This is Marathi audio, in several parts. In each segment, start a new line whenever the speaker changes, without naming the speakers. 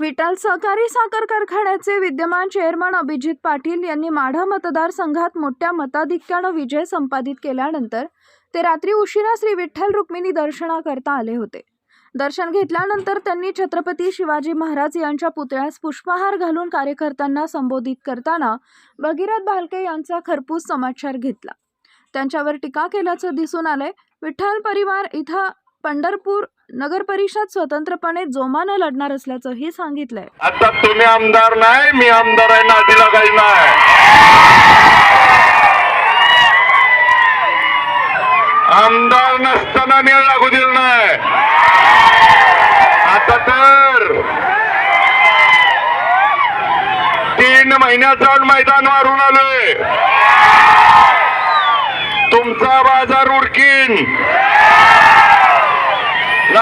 विठ्ठल सहकारी साखर कारखान्याचे विद्यमान चेअरमन अभिजित पाटील यांनी माढा मतदारसंघात मोठ्या मताधिक्यानं विजय संपादित केल्यानंतर ते रात्री उशिरा श्री विठ्ठल रुक्मिणी दर्शनाकरता आले होते. दर्शन घेतल्यानंतर त्यांनी छत्रपती शिवाजी महाराज यांच्या पुतळ्यास पुष्पहार घालून कार्यकर्त्यांना संबोधित करताना भगीरथ भालके यांचा खरपूस समाचार घेतला. त्यांच्यावर टीका केल्याचं दिसून आलंय. विठ्ठल परिवार इथं पंढरपूर नगर परिषद स्वतंत्रपणे जोमानं लढणार असल्याचंही सांगितलंय.
आता तुम्ही आमदार नाही मी आमदार आहे नादी काही नाही. आमदार नसताना मी लागू दिल नाही. आता तर तीन महिन्यात जाऊन मैदान मारून आलोय तुमचा बाजार उडकीन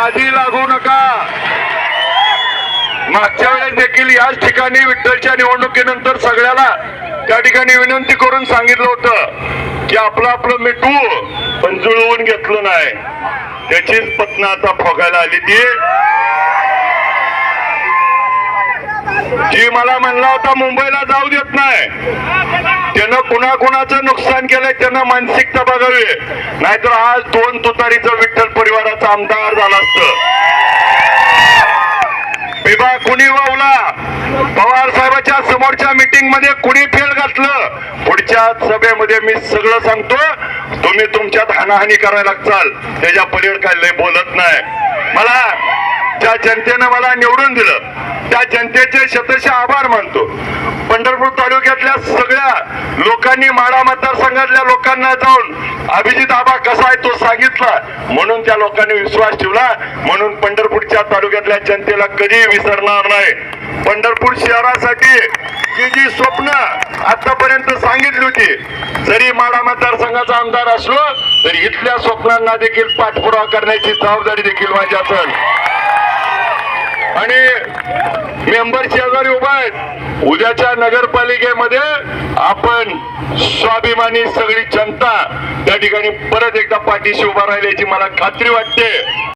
नादी लागू नका. मागच्या वेळेस देखील याच ठिकाणी विठ्ठलच्या निवडणुकीनंतर सगळ्याला त्या ठिकाणी विनंती करून सांगितलं होतं की आपलं आपलं मिटू पण जुळवून घेतलं नाही. त्याचीच पत्न आता फोगायला आली ती. जी मला म्हणला होता मुंबईला जाऊ ज्यानं कुणा कुणाचं नुकसान केलंय त्यानं मानसिकता बघावी नाहीतर आज दोन तुतारीचं विठ्ठल परिवाराचा आमदार झाला असत. बिबा कुणी वावला? पवार साहेबाच्या समोरच्या मीटिंगमध्ये कुणी फेल घातलं? पुढच्या सभेमध्ये मी सगळं सांगतो तुम्ही तुमच्यात हानाहानी करायला लागचाल. त्याच्या पलीड काय लय बोलत नाही. मला त्या जनतेनं मला निवडून दिलं. त्या जनतेचे शतश आभार मानतो. पंढरपूर तालुक्यातल्या सगळ्या लोकांनी माडा मतदारसंघातल्या लोकांना जाऊन अभिजित आबा कसा आहे तो सांगितला. म्हणून त्या लोकांनी विश्वास ठेवला. म्हणून पंढरपूरच्या तालुक्यातल्या जनतेला कधी विसरणार नाही. पंढरपूर शहरासाठी जी जी स्वप्न आतापर्यंत सांगितली होती जरी माडा मतदारसंघाचा आमदार असलो तरी इथल्या स्वप्नांना देखील पाठपुरावा करण्याची जबाबदारी देखील माझ्या असेल आणि मेंबर शेजारी उभा आहेत उद्याच्या नगरपालिकेमध्ये आपण स्वाभिमानी सगळी जनता त्या ठिकाणी परत एकदा पाठीशी उभा राहिल्याची मला खात्री वाटते.